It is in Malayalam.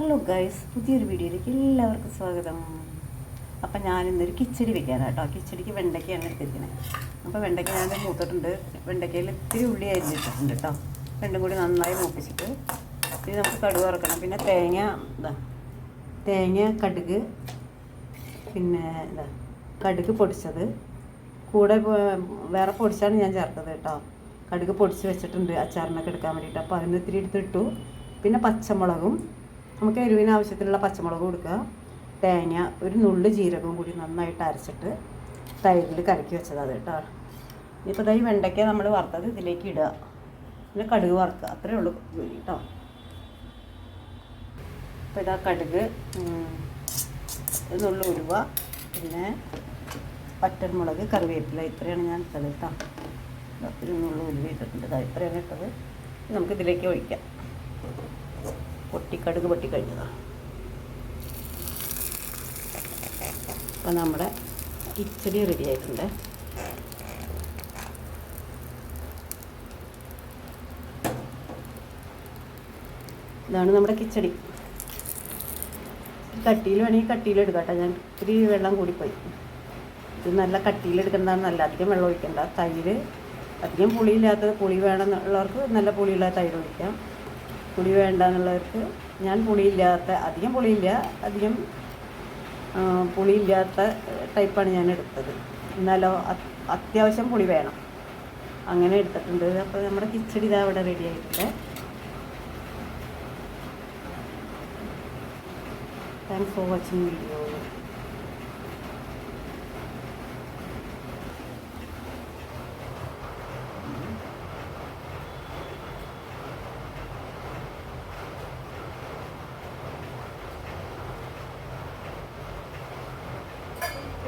ഹലോ ഗൈസ് പുതിയൊരു വീഡിയോയിലേക്ക് എല്ലാവർക്കും സ്വാഗതം. അപ്പം ഞാനിന്നൊരു കിച്ചടി വെക്കാനാണ് കേട്ടോ. കിച്ചടിക്ക് വെണ്ടയ്ക്കയാണ് എടുത്തിരിക്കുന്നത്. അപ്പോൾ വെണ്ടയ്ക്ക ഞാൻ മൂത്തിട്ടുണ്ട്. വെണ്ടയ്ക്കയിൽ ഇത്തിരി ഉള്ളി അരിഞ്ഞിട്ടുണ്ട് കേട്ടോ. രണ്ടും കൂടി നന്നായി മൂപ്പിച്ചിട്ട് ഇത് നമുക്ക് കടുക് വറക്കണം. പിന്നെ തേങ്ങ ഇതാ തേങ്ങ കടുക് പിന്നെ ഇതാ കടുക് പൊടിച്ചത്. കൂടെ വേറെ പൊടിച്ചാണ് ഞാൻ ചേർത്തത് കേട്ടോ. കടുക് പൊടിച്ച് വെച്ചിട്ടുണ്ട് അച്ചാറിനൊക്കെ എടുക്കാൻ വേണ്ടിയിട്ട്. അപ്പോൾ അതിന് ഇത്തിരി എടുത്തിട്ടു. പിന്നെ പച്ചമുളകും നമുക്ക് എരിവിന് ആവശ്യത്തിനുള്ള പച്ചമുളക് കൊടുക്കുക. തേങ്ങ ഒരു നുള്ളു ജീരകവും കൂടി നന്നായിട്ട് അരച്ചിട്ട് തൈരിൽ കലക്കി വെച്ചത് അത് കേട്ടോ. ഇനിയിപ്പോൾ തൈ വെണ്ടയ്ക്ക നമ്മൾ വറുത്തത് ഇതിലേക്ക് ഇടുക. പിന്നെ കടുക് വറുക്കുക. അത്രേ ഉള്ളൂ ജോലി കേട്ടോ. അപ്പോൾ ഇതാ കടുക് നുള്ളു ഉരുവ പിന്നെ പറ്റൻമുളക് കറിവേപ്പില ഇത്രയാണ് ഞാൻ ഇട്ടത് കേട്ടോ. അത്രയും നുള്ളു ഉരുവ ഇട്ടിട്ടുണ്ട്. ഇതാ ഇത്രയാണ് ഇട്ടത്. ഇനി നമുക്ക് ഇതിലേക്ക് ഒഴിക്കാം. പൊട്ടി കടുക് പൊട്ടി കഴിഞ്ഞതാണ് അപ്പോൾ നമ്മുടെ കിച്ചടി റെഡി ആയിട്ടുണ്ട്. ഇതാണ് നമ്മുടെ കിച്ചടി. കട്ടിയിൽ വേണമെങ്കിൽ കട്ടിയിലെടുക്കാം കേട്ടോ ഞാൻ ഇത്തിരി വെള്ളം കൂടിപ്പോയി. ഇത് നല്ല കട്ടിയിലെടുക്കേണ്ടതാണ് നല്ല. അധികം വെള്ളം ഒഴിക്കേണ്ട. തൈര് അധികം പുളിയില്ലാത്തത് പുളി വേണമെന്നുള്ളവർക്ക് നല്ല പുളിയുള്ള തൈര് ഒഴിക്കാം. പുളി വേണ്ട എന്നുള്ളവർക്ക് ഞാൻ പുളിയില്ലാത്ത അധികം പുളിയില്ല അധികം പുളിയില്ലാത്ത ടൈപ്പാണ് ഞാൻ എടുത്തത്. എന്നാലോ അത്യാവശ്യം പുളി വേണം. അങ്ങനെ എടുത്തിട്ടുണ്ട്. അപ്പോൾ നമ്മുടെ കിച്ചടി ഇതാ ഇവിടെ റെഡി ആയിട്ടുണ്ട്. Thanks for watching video